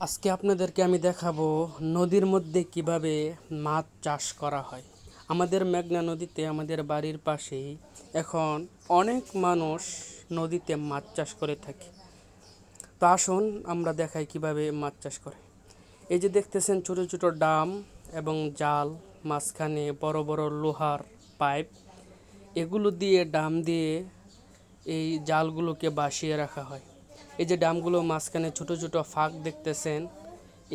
আজকে আপনাদেরকে আমি দেখাবো নদীর মধ্যে কীভাবে মাছ চাষ করা হয়। আমাদের মেঘনা নদীতে, আমাদের বাড়ির পাশেই এখন অনেক মানুষ নদীতে মাছ চাষ করে থাকে। তো আসুন আমরা দেখাই কীভাবে মাছ চাষ করে। এই যে দেখতেছেন ছোট ছোট ডাম এবং জাল, মাঝখানে বড় বড় লোহার পাইপ। এগুলো দিয়ে, ডাম দিয়ে এই জালগুলোকে বাসিয়ে রাখা হয়। এই যে ডামগুলো মাঝখানে ছোট ছোট ফাঁক দেখতেছেন,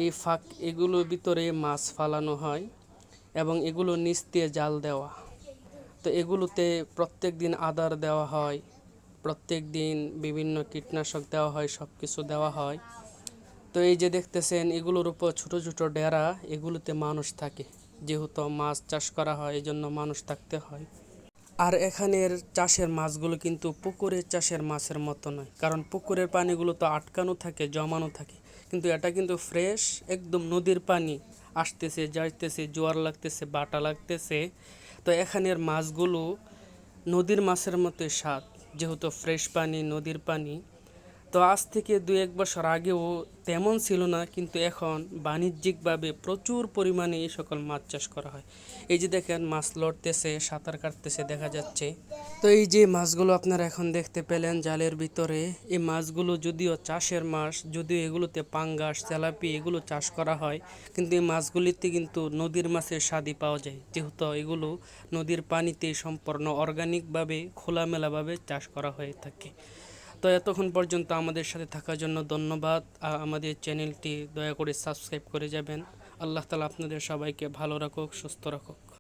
এই ফাঁক এগুলোর ভিতরে মাছ ফালানো হয় এবং এগুলো নিচ দিয়ে জাল দেওয়া। তো এগুলোতে প্রত্যেক দিন আদার দেওয়া হয়, প্রত্যেক দিন বিভিন্ন কীটনাশক দেওয়া হয় সব কিছু দেওয়া হয়। তো এই যে দেখতেছেন, এগুলোর উপর ছোট ছোট ডেরা, এগুলোতে মানুষ থাকে। যেহেতু মাছ চাষ করা হয় এই জন্য মানুষ থাকতে হয়। আর এখানের চাষের মাছগুলো কিন্তু পুকুরের চাষের মাছের মতো নয়। কারণ পুকুরের পানিগুলো তো আটকানো থাকে, জমানো থাকে। কিন্তু এটা কিন্তু ফ্রেশ, একদম নদীর পানি। আসতেছে, যাইতেছে, জোয়ার লাগতেছে, বাটা লাগতেছে। তো এখানের মাছগুলো নদীর মাছের মতোই স্বাদ। যেহেতু ফ্রেশ পানি, নদীর পানি তো আজ থেকে দু এক বছর আগেও তেমন ছিল না, কিন্তু এখন বাণিজ্যিকভাবে প্রচুর পরিমাণে এই সকল মাছ চাষ করা হয়। এই যে দেখেন, মাছ লড়তেছে, সাঁতার কাটতেছে, দেখা যাচ্ছে। তো এই যে মাছগুলো আপনারা এখন দেখতে পেলেন জালের ভিতরে, এই মাছগুলো যদিও চাষের মাছ, যদিও এগুলোতে পাঙ্গাস, তেলাপি এগুলো চাষ করা হয়, কিন্তু এই মাছগুলিতে কিন্তু নদীর মাছের স্বাদই পাওয়া যায়। যেহেতু এগুলো নদীর পানিতে সম্পূর্ণ অর্গানিকভাবে খোলামেলাভাবে চাষ করা হয়ে থাকে। তো এতক্ষণ পর্যন্ত আমাদের সাথে থাকার জন্য ধন্যবাদ। আমাদের চ্যানেলটি দয়া করে সাবস্ক্রাইব করে যাবেন। আল্লাহ তালা আপনাদের সবাইকে ভালো রাখুক, সুস্থ রাখুক।